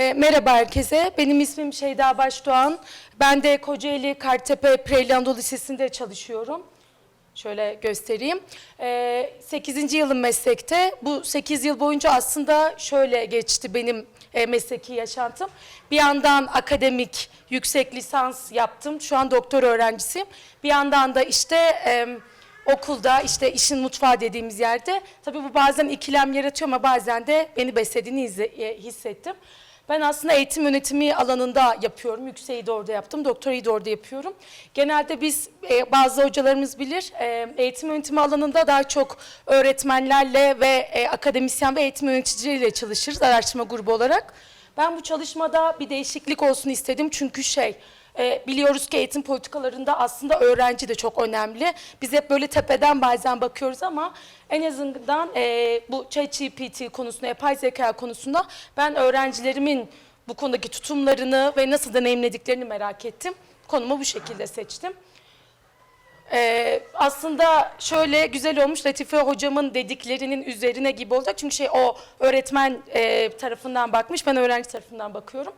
E, merhaba herkese. Benim ismim Şeyda Başdoğan. Ben de Kocaeli Kartepe Preyli Anadolu Lisesi'nde çalışıyorum. Şöyle göstereyim. E, 8. yılım meslekte. Bu 8 yıl boyunca aslında şöyle geçti benim e, mesleki yaşantım. Bir yandan akademik yüksek lisans yaptım. Şu an doktor öğrencisiyim. Bir yandan da işte... E, okulda işte işin mutfağı dediğimiz yerde tabii bu bazen ikilem yaratıyor ama bazen de beni beslediğini e, hissettim. Ben aslında eğitim yönetimi alanında yapıyorum. Yükseği de orada yaptım, doktorayı da orada yapıyorum. Genelde biz, e, bazı hocalarımız bilir, e, eğitim yönetimi alanında daha çok öğretmenlerle ve e, akademisyen ve eğitim yöneticileriyle çalışırız araştırma grubu olarak. Ben bu çalışmada bir değişiklik olsun istedim çünkü şey, e, biliyoruz ki eğitim politikalarında aslında öğrenci de çok önemli. Biz hep böyle tepeden bazen bakıyoruz ama en azından e, bu ChatGPT konusunda, yapay zeka konusunda ben öğrencilerimin bu konudaki tutumlarını ve nasıl deneyimlediklerini merak ettim. Konumu bu şekilde seçtim. Ee, aslında şöyle güzel olmuş Latife hocamın dediklerinin üzerine gibi olacak. Çünkü şey o öğretmen e, tarafından bakmış, ben öğrenci tarafından bakıyorum.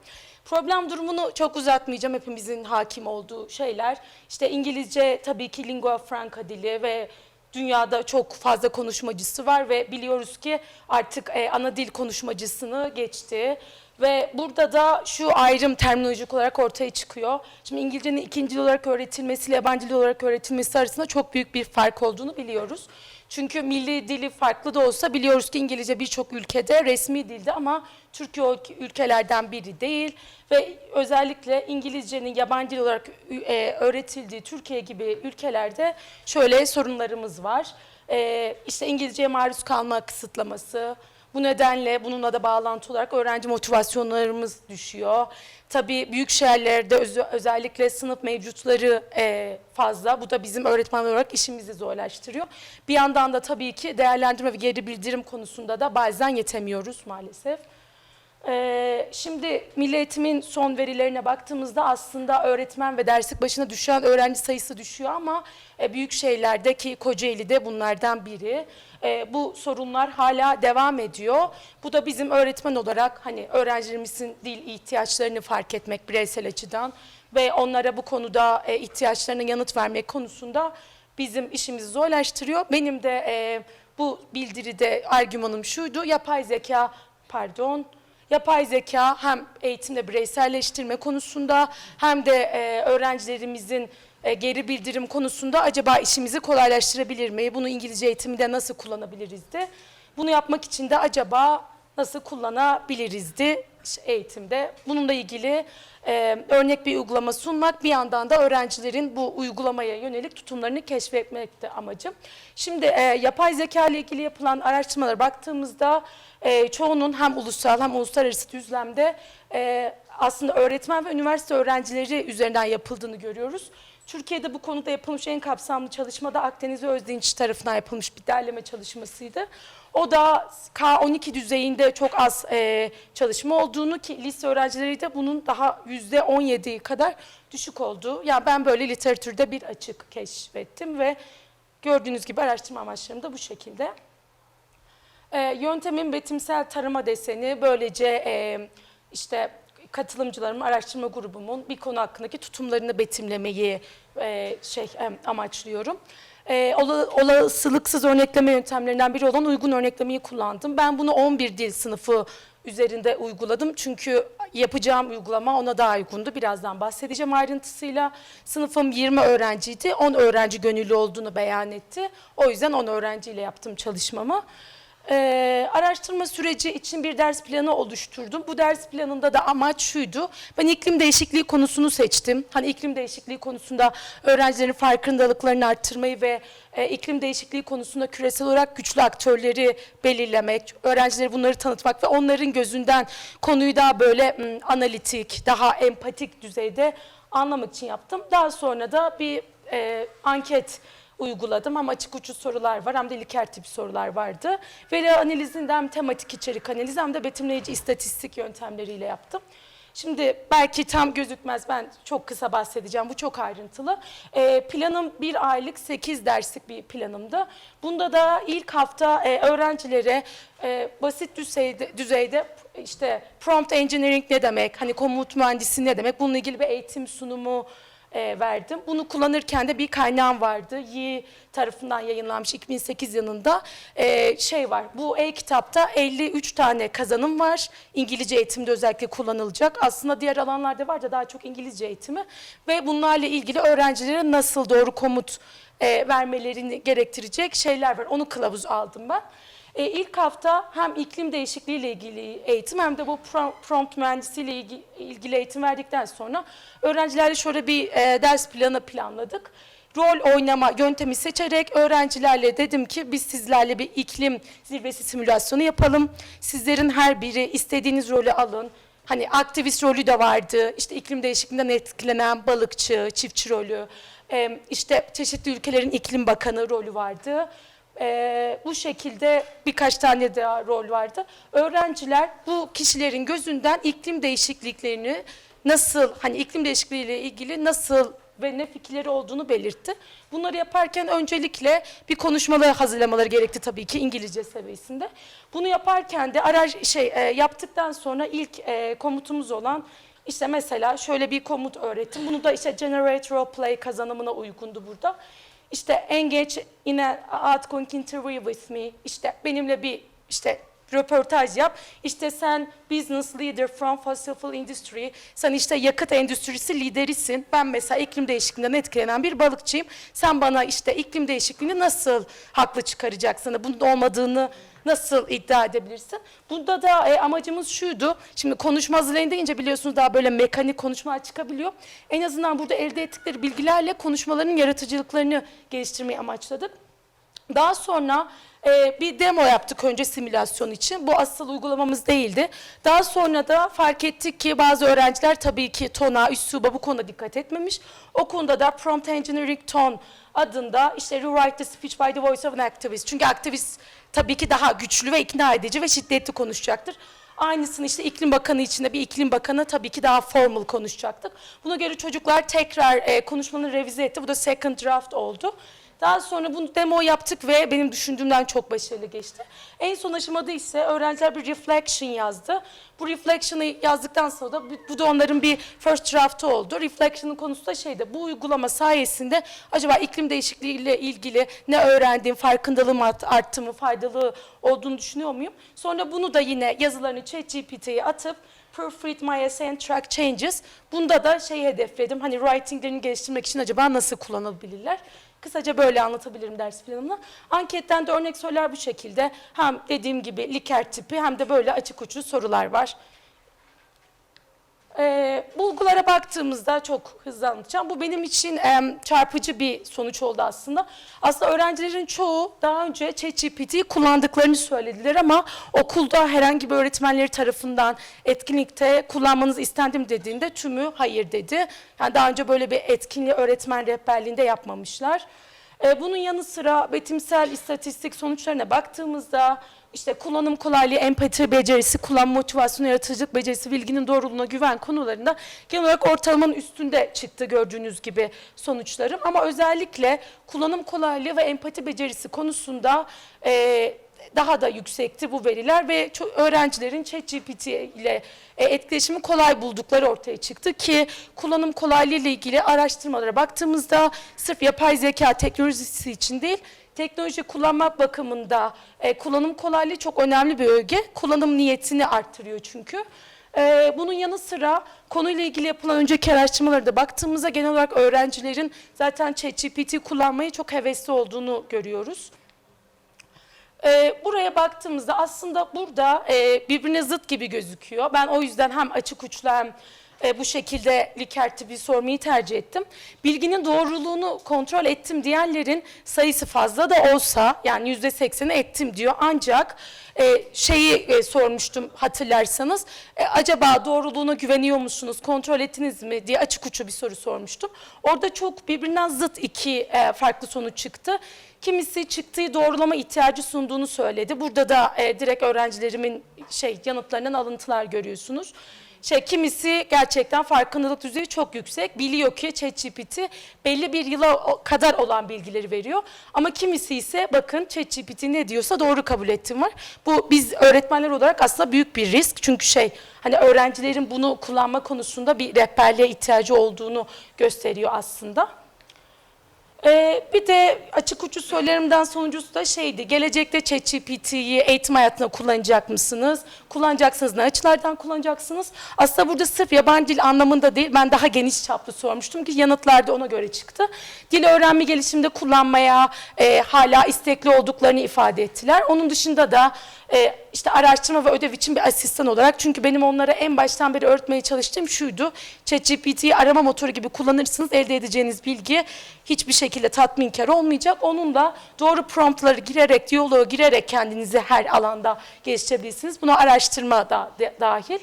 Problem durumunu çok uzatmayacağım. Hepimizin hakim olduğu şeyler. İşte İngilizce tabii ki lingua franca dili ve dünyada çok fazla konuşmacısı var ve biliyoruz ki artık e, ana dil konuşmacısını geçti. Ve burada da şu ayrım terminolojik olarak ortaya çıkıyor. Şimdi İngilizcenin ikinci dil olarak öğretilmesiyle yabancı dil olarak öğretilmesi arasında çok büyük bir fark olduğunu biliyoruz. Çünkü milli dili farklı da olsa biliyoruz ki İngilizce birçok ülkede resmi dilde ama Türkiye ülke- ülkelerden biri değil. Ve özellikle İngilizcenin yabancı dil olarak e, öğretildiği Türkiye gibi ülkelerde şöyle sorunlarımız var. E, işte İngilizceye maruz kalma kısıtlaması, bu nedenle bununla da bağlantı olarak öğrenci motivasyonlarımız düşüyor. Tabii büyük şehirlerde öz- özellikle sınıf mevcutları e, fazla. Bu da bizim öğretmen olarak işimizi zorlaştırıyor. Bir yandan da tabii ki değerlendirme ve geri bildirim konusunda da bazen yetemiyoruz maalesef. Ee, şimdi Milli Eğitim'in son verilerine baktığımızda aslında öğretmen ve derslik başına düşen öğrenci sayısı düşüyor ama e, büyük şehirlerdeki Kocaeli'de bunlardan biri. E, bu sorunlar hala devam ediyor. Bu da bizim öğretmen olarak hani öğrencilerimizin dil ihtiyaçlarını fark etmek bireysel açıdan ve onlara bu konuda e, ihtiyaçlarına yanıt vermek konusunda bizim işimizi zorlaştırıyor. Benim de e, bu bildiride argümanım şuydu, yapay zeka, pardon, Yapay zeka hem eğitimde bireyselleştirme konusunda hem de e, öğrencilerimizin e, geri bildirim konusunda acaba işimizi kolaylaştırabilir mi? Bunu İngilizce eğitimde nasıl kullanabiliriz de? Bunu yapmak için de acaba nasıl kullanabilirizdi işte eğitimde? Bununla ilgili e, örnek bir uygulama sunmak bir yandan da öğrencilerin bu uygulamaya yönelik tutumlarını keşfetmekte amacım. Şimdi e, yapay zeka ile ilgili yapılan araştırmalara baktığımızda e, çoğunun hem ulusal hem uluslararası düzlemde e, aslında öğretmen ve üniversite öğrencileri üzerinden yapıldığını görüyoruz. Türkiye'de bu konuda yapılmış en kapsamlı çalışma da Akdeniz Özdinç tarafından yapılmış bir derleme çalışmasıydı. O da K12 düzeyinde çok az e, çalışma olduğunu ki lise öğrencileri de bunun daha yüzde 17 kadar düşük olduğu. Yani ben böyle literatürde bir açık keşfettim ve gördüğünüz gibi araştırma amaçlarım da bu şekilde. E, yöntemin betimsel tarama deseni böylece e, işte katılımcılarım, araştırma grubumun bir konu hakkındaki tutumlarını betimlemeyi e, şey e, amaçlıyorum. E, ola- olasılıksız örnekleme yöntemlerinden biri olan uygun örneklemeyi kullandım. Ben bunu 11 dil sınıfı üzerinde uyguladım. Çünkü yapacağım uygulama ona daha uygundu. Birazdan bahsedeceğim ayrıntısıyla. Sınıfım 20 öğrenciydi. 10 öğrenci gönüllü olduğunu beyan etti. O yüzden 10 öğrenciyle yaptım çalışmamı. Ee, araştırma süreci için bir ders planı oluşturdum. Bu ders planında da amaç şuydu. Ben iklim değişikliği konusunu seçtim. Hani iklim değişikliği konusunda öğrencilerin farkındalıklarını arttırmayı ve e, iklim değişikliği konusunda küresel olarak güçlü aktörleri belirlemek, öğrencilere bunları tanıtmak ve onların gözünden konuyu daha böyle m, analitik, daha empatik düzeyde anlamak için yaptım. Daha sonra da bir e, anket uyguladım. Hem açık uçlu sorular var hem de liker tip sorular vardı. Veri analizinde hem tematik içerik analizi hem de betimleyici istatistik yöntemleriyle yaptım. Şimdi belki tam gözükmez ben çok kısa bahsedeceğim bu çok ayrıntılı. Ee, planım bir aylık 8 derslik bir planımdı. Bunda da ilk hafta e, öğrencilere e, basit düzeyde, düzeyde işte prompt engineering ne demek, hani komut mühendisi ne demek bununla ilgili bir eğitim sunumu e, verdim. Bunu kullanırken de bir kaynağım vardı. Yi tarafından yayınlanmış 2008 yılında e, şey var. Bu e-kitapta 53 tane kazanım var. İngilizce eğitimde özellikle kullanılacak. Aslında diğer alanlarda var da daha çok İngilizce eğitimi. Ve bunlarla ilgili öğrencilere nasıl doğru komut e, vermelerini gerektirecek şeyler var. Onu kılavuz aldım ben. E, ilk hafta hem iklim değişikliği ile ilgili eğitim hem de bu pro- prompt mühendisiyle ilgili, ilgili eğitim verdikten sonra öğrencilerle şöyle bir e, ders planı planladık. Rol oynama yöntemi seçerek öğrencilerle dedim ki biz sizlerle bir iklim zirvesi simülasyonu yapalım. Sizlerin her biri istediğiniz rolü alın. Hani aktivist rolü de vardı. İşte iklim değişikliğinden etkilenen balıkçı, çiftçi rolü. işte çeşitli ülkelerin iklim bakanı rolü vardı. Ee, bu şekilde birkaç tane daha rol vardı. Öğrenciler bu kişilerin gözünden iklim değişikliklerini nasıl, hani iklim değişikliği ile ilgili nasıl ve ne fikirleri olduğunu belirtti. Bunları yaparken öncelikle bir konuşmaları hazırlamaları gerekti tabii ki İngilizce seviyesinde. Bunu yaparken de araç şey e, yaptıktan sonra ilk e, komutumuz olan işte mesela şöyle bir komut öğrettim. Bunu da işte Generate Role Play kazanımına uygundu burada. İşte engage in a outgoing interview with me. İşte benimle bir işte röportaj yap. İşte sen business leader from fossil fuel industry. Sen işte yakıt endüstrisi liderisin. Ben mesela iklim değişikliğinden etkilenen bir balıkçıyım. Sen bana işte iklim değişikliğini nasıl haklı çıkaracaksın? Bunun olmadığını nasıl iddia edebilirsin? Bunda da e, amacımız şuydu. Şimdi konuşma hazırlayın deyince biliyorsunuz daha böyle mekanik konuşmalar çıkabiliyor. En azından burada elde ettikleri bilgilerle konuşmaların yaratıcılıklarını geliştirmeyi amaçladık. Daha sonra e, bir demo yaptık önce simülasyon için. Bu asıl uygulamamız değildi. Daha sonra da fark ettik ki bazı öğrenciler tabii ki tona, üsluba bu konuda dikkat etmemiş. O konuda da Prompt Engineering Tone adında işte Rewrite the Speech by the Voice of an Activist. Çünkü aktivist tabii ki daha güçlü ve ikna edici ve şiddetli konuşacaktır. Aynısını işte iklim bakanı içinde bir iklim bakanı tabii ki daha formal konuşacaktık. Buna göre çocuklar tekrar e, konuşmanı revize etti. Bu da second draft oldu. Daha sonra bunu demo yaptık ve benim düşündüğümden çok başarılı geçti. En son aşamada ise öğrenciler bir reflection yazdı. Bu reflection'ı yazdıktan sonra da bu- da onların bir first draft'ı oldu. Reflection'ın konusu da şeydi. Bu uygulama sayesinde acaba iklim değişikliği ile ilgili ne öğrendim, farkındalığım art- arttı mı, faydalı olduğunu düşünüyor muyum? Sonra bunu da yine yazılarını ChatGPT'ye atıp proofread my essay and track changes. Bunda da şey hedefledim. Hani writinglerini geliştirmek için acaba nasıl kullanılabilirler? Kısaca böyle anlatabilirim ders planımla. Anketten de örnek sorular bu şekilde. Hem dediğim gibi Likert tipi hem de böyle açık uçlu sorular var. Ee, bulgulara baktığımızda çok hızlı anlatacağım. Bu benim için em, çarpıcı bir sonuç oldu aslında. Aslında öğrencilerin çoğu daha önce ChatGPT'yi kullandıklarını söylediler ama okulda herhangi bir öğretmenleri tarafından etkinlikte kullanmanızı istendim dediğinde tümü hayır dedi. Yani daha önce böyle bir etkinliği öğretmen rehberliğinde yapmamışlar. Ee, bunun yanı sıra betimsel istatistik sonuçlarına baktığımızda işte kullanım kolaylığı, empati becerisi, kullanma motivasyonu, yaratıcılık becerisi, bilginin doğruluğuna güven konularında genel olarak ortalamanın üstünde çıktı gördüğünüz gibi sonuçlarım. Ama özellikle kullanım kolaylığı ve empati becerisi konusunda e, daha da yüksekti bu veriler ve öğrencilerin ChatGPT ile e, etkileşimi kolay buldukları ortaya çıktı ki kullanım kolaylığı ile ilgili araştırmalara baktığımızda sırf yapay zeka teknolojisi için değil, teknoloji kullanmak bakımında e, kullanım kolaylığı çok önemli bir öge. Kullanım niyetini arttırıyor çünkü. E, bunun yanı sıra konuyla ilgili yapılan önceki araştırmalara da baktığımızda genel olarak öğrencilerin zaten ChatGPT kullanmayı çok hevesli olduğunu görüyoruz. Ee, buraya baktığımızda aslında burada e, birbirine zıt gibi gözüküyor. Ben o yüzden hem açık uçlu hem e, bu şekilde Likert tipi sormayı tercih ettim. Bilginin doğruluğunu kontrol ettim diyenlerin sayısı fazla da olsa yani yüzde sekseni ettim diyor. Ancak e, şeyi e, sormuştum hatırlarsanız e, acaba doğruluğuna güveniyor musunuz kontrol ettiniz mi diye açık uçlu bir soru sormuştum. Orada çok birbirinden zıt iki e, farklı sonuç çıktı. Kimisi çıktığı doğrulama ihtiyacı sunduğunu söyledi. Burada da e, direkt öğrencilerimin şey yanıtlarından alıntılar görüyorsunuz. Şey kimisi gerçekten farkındalık düzeyi çok yüksek. Biliyor ki ChatGPT belli bir yıla kadar olan bilgileri veriyor. Ama kimisi ise bakın ChatGPT ne diyorsa doğru kabul ettim var. Bu biz öğretmenler olarak aslında büyük bir risk. Çünkü şey hani öğrencilerin bunu kullanma konusunda bir rehberliğe ihtiyacı olduğunu gösteriyor aslında. Ee, bir de açık uçlu sorularımdan sonuncusu da şeydi. Gelecekte ChatGPT'yi eğitim hayatında kullanacak mısınız? Kullanacaksanız ne açılardan kullanacaksınız? Aslında burada sırf yabancı dil anlamında değil, ben daha geniş çaplı sormuştum ki yanıtlar da ona göre çıktı. Dil öğrenme gelişiminde kullanmaya e, hala istekli olduklarını ifade ettiler. Onun dışında da e, işte araştırma ve ödev için bir asistan olarak çünkü benim onlara en baştan beri öğretmeye çalıştığım şuydu. ChatGPT'yi arama motoru gibi kullanırsınız elde edeceğiniz bilgi hiçbir şekilde tatminkar olmayacak. Onunla doğru promptları girerek, diyaloğa girerek kendinizi her alanda geliştirebilirsiniz. Buna araştırma da dahil.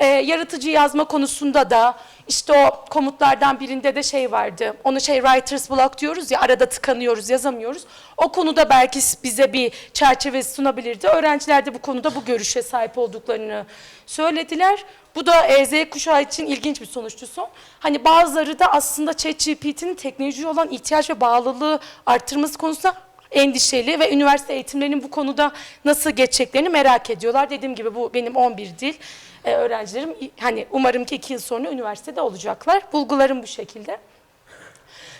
Ee, yaratıcı yazma konusunda da işte o komutlardan birinde de şey vardı. Onu şey writer's block diyoruz ya arada tıkanıyoruz, yazamıyoruz. O konuda belki bize bir çerçeve sunabilirdi. Öğrenciler de bu konuda bu görüşe sahip olduklarını söylediler. Bu da e, kuşağı için ilginç bir sonuçtu son. Hani bazıları da aslında ChatGPT'nin teknolojiye olan ihtiyaç ve bağlılığı arttırması konusunda endişeli ve üniversite eğitimlerinin bu konuda nasıl geçeceklerini merak ediyorlar. Dediğim gibi bu benim 11 dil e, öğrencilerim. Hani umarım ki iki yıl sonra üniversitede olacaklar. Bulgularım bu şekilde.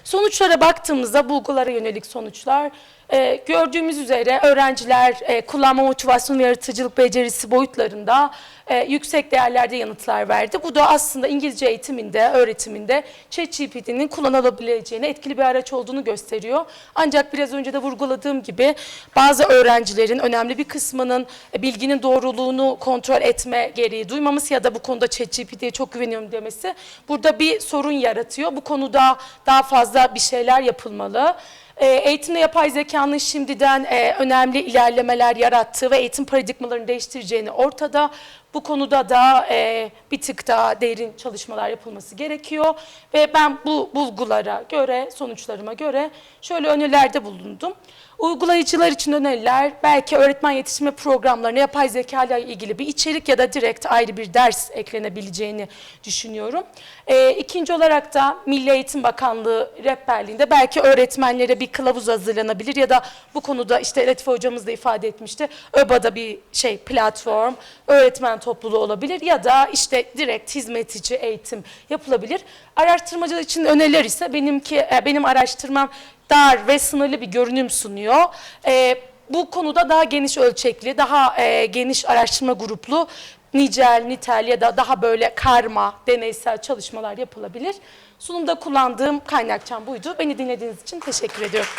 Sonuçlara baktığımızda bulgulara yönelik sonuçlar e, gördüğümüz üzere öğrenciler e, kullanma motivasyon ve yaratıcılık becerisi boyutlarında e, yüksek değerlerde yanıtlar verdi. Bu da aslında İngilizce eğitiminde, öğretiminde ChatGPT'nin kullanılabileceğine etkili bir araç olduğunu gösteriyor. Ancak biraz önce de vurguladığım gibi bazı öğrencilerin önemli bir kısmının e, bilginin doğruluğunu kontrol etme gereği duymaması ya da bu konuda ChatGPT'ye çok güveniyorum demesi burada bir sorun yaratıyor. Bu konuda daha fazla bir şeyler yapılmalı. E, Eğitimde yapay zekanın şimdiden e, önemli ilerlemeler yarattığı ve eğitim paradigmalarını değiştireceğini ortada. Bu konuda da e, bir tık daha derin çalışmalar yapılması gerekiyor. Ve ben bu bulgulara göre, sonuçlarıma göre şöyle önerilerde bulundum. Uygulayıcılar için öneriler belki öğretmen yetiştirme programlarına yapay zeka ile ilgili bir içerik ya da direkt ayrı bir ders eklenebileceğini düşünüyorum. E, ikinci olarak da Milli Eğitim Bakanlığı rehberliğinde belki öğretmenlere bir kılavuz hazırlanabilir ya da bu konuda işte Latife hocamız da ifade etmişti. ÖBA'da bir şey platform, öğretmen topluluğu olabilir ya da işte direkt hizmetici eğitim yapılabilir. Araştırmacılar için öneriler ise benimki e, benim araştırmam dar ve sınırlı bir görünüm sunuyor. E, bu konuda daha geniş ölçekli, daha e, geniş araştırma gruplu nicel, nitel ya da daha böyle karma, deneysel çalışmalar yapılabilir. Sunumda kullandığım kaynakçam buydu. Beni dinlediğiniz için teşekkür ediyorum.